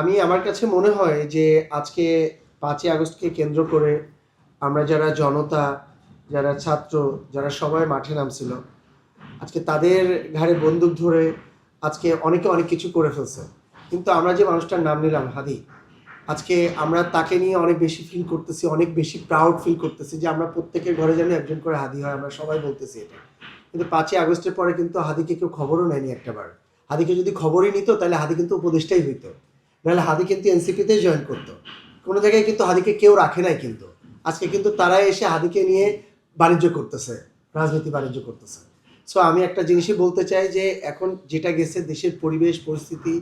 আমি আমার কাছে মনে হয় যে আজকে পাঁচই আগস্টকে কেন্দ্র করে আমরা যারা জনতা, যারা ছাত্র, যারা সবাই মাঠে নামছিল, আজকে তাদের ঘাড়ে বন্দুক ধরে আজকে অনেকে অনেক কিছু করে ফেলছে। কিন্তু আমরা যে মানুষটার নাম নিলাম, হাদি, আজকে আমরা তাকে নিয়ে অনেক বেশি ফিল করতেছি, অনেক বেশি প্রাউড ফিল করতেছি যে আমরা প্রত্যেকের ঘরে যেন একজন করে হাদি হয়, আমরা সবাই বলতেছি এটা। কিন্তু পাঁচই আগস্টের পরে কিন্তু হাদিকে কেউ খবরও নেয়নি একটাবার। হাদিকে যদি খবরই নিত, তাহলে হাদি কিন্তু উপদেষ্টাই হইতো। নাহলে হাদি কিন্তু এনসিপিতে জয়েন করতো। কোনো জায়গায় কিন্তু হাদিকে কেউ রাখে নাই কিন্তু। আজকে কিন্তু তারা এসে হাদিকে নিয়ে বাণিজ্য করতেছে, রাজনীতি বাণিজ্য করতেছে। সো আমি একটা জিনিসই বলতে চাই যে, এখন যেটা গেছে, দেশের পরিবেশ, পরিস্থিতি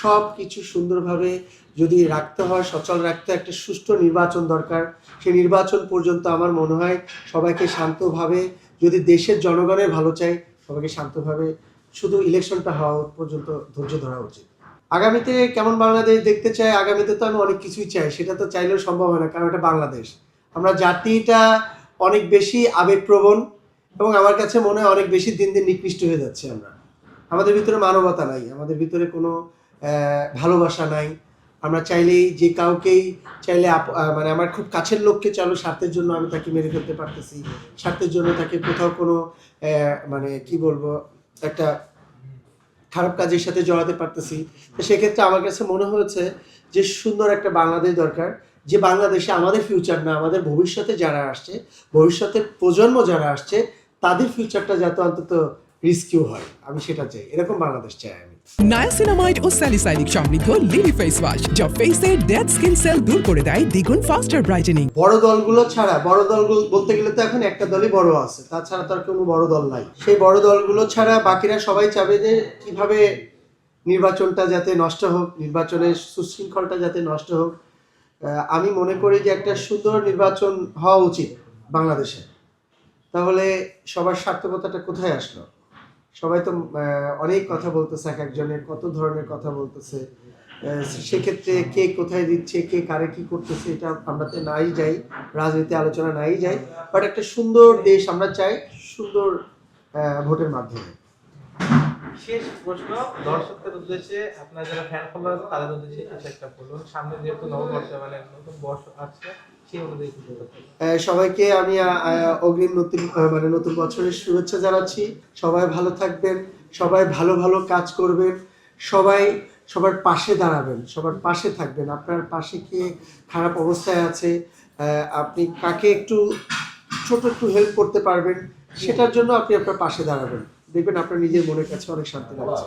সব কিছু সুন্দরভাবে যদি রাখতে হয়, সচল রাখতে একটা সুষ্ঠু নির্বাচন দরকার। সেই নির্বাচন পর্যন্ত আমার মনে হয় সবাইকে শান্তভাবে, যদি দেশের জনগণের ভালো চাই সবাইকে শান্তভাবে, শুধু ইলেকশনটা হওয়া পর্যন্ত ধৈর্য ধরা উচিত। আগামীতে কেমন বাংলাদেশ দেখতে চাই আগামীতে তো আমি অনেক কিছুই চাই, সেটা তো চাইলেও সম্ভব হয় না, কারণ এটা বাংলাদেশ। আমরা জাতিটা অনেক বেশি আবেগপ্রবণ এবং আমার কাছে মনে হয় অনেক বেশি দিন দিন নিকৃষ্ট হয়ে যাচ্ছে আমরা। আমাদের ভিতরে মানবতা নাই, আমাদের ভিতরে কোনো ভালোবাসা নাই। আমরা চাইলেই যে কাউকেই চাইলে মানে আমার খুব কাছের লোককে চালো স্বার্থের জন্য আমি তাকে মেরে ফেলতে পারতেছি। স্বার্থের জন্য তাকে কোথাও কোনো মানে কি বলব, একটা খারাপ কাজের সাথে জড়াতে পারতেছি। তো সেক্ষেত্রে আমার কাছে মনে হয়েছে যে সুন্দর একটা বাংলাদেশ দরকার, যে বাংলাদেশে আমাদের ফিউচার না, আমাদের ভবিষ্যতে যারা আসছে, ভবিষ্যতের প্রজন্ম যারা আসছে, তাদের ফিউচারটা যাতে অন্তত রিস্কিউ হয় আমি সেটা চাই। এরকম বাংলাদেশ চাই আমি। নায়াসিনামাইড ও স্যালিসাইলিক সমৃদ্ধ লিলি ফেস ওয়াশ যা ফেসের ডেড স্কিন সেল দূর করে দেয় দ্বিগুণ ফাস্টার ব্রাইটেনিং বড় দলগুলো ছাড়া বড় দলগুলো বলতে গেলে তো এখন একটা দলই বড় আছে তাছাড়া তো আর কোনো বড় দল নাই। সেই বড় দলগুলো ছাড়া বাকিরা সবাই চাবে যে কীভাবে নির্বাচনটা যাতে নষ্ট হোক নির্বাচনের সুশৃঙ্খলটা যাতে নষ্ট হোক। আমি মনে করি যে একটা সুন্দর নির্বাচন হওয়া উচিত বাংলাদেশে। তাহলে সবার সার্থকতাটা কোথায় আসলো? সবাই তো অনেক কথা বলতেছে, এক একজনের কত ধরনের কথা বলতেছে। সেক্ষেত্রে কে কোথায় দিচ্ছে, কে কারে কি করতেছে, এটা আমরা তো নাই যাই রাজনীতি আলোচনা নাই যাই। বাট একটা সুন্দর দেশ আমরা চাই, সুন্দর ভোটের মাধ্যমে। শেষ প্রশ্ন, দর্শকদের উদ্দেশ্যে আপনার যারা ফ্যান ফলোয়ার আছে তাদের উদ্দেশ্যে একটা বলুন। সামনে যেহেতু নববর্ষ মানে নতুন বর্ষ আসছে সবাইকে আমি অগ্রিম নতুন মানে নতুন বছরের শুভেচ্ছা জানাচ্ছি। সবাই ভালো থাকবেন, সবাই ভালো ভালো কাজ করবেন, সবাই সবার পাশে দাঁড়াবেন, সবার পাশে থাকবেন। আপনার পাশে কে খারাপ অবস্থায় আছে আপনি কাকে একটু ছোট একটু হেল্প করতে পারবেন, সেটার জন্য আপনি আপনার পাশে দাঁড়াবেন। দেখবেন আপনার নিজের মনের কাছে অনেক শান্তি লাগছে।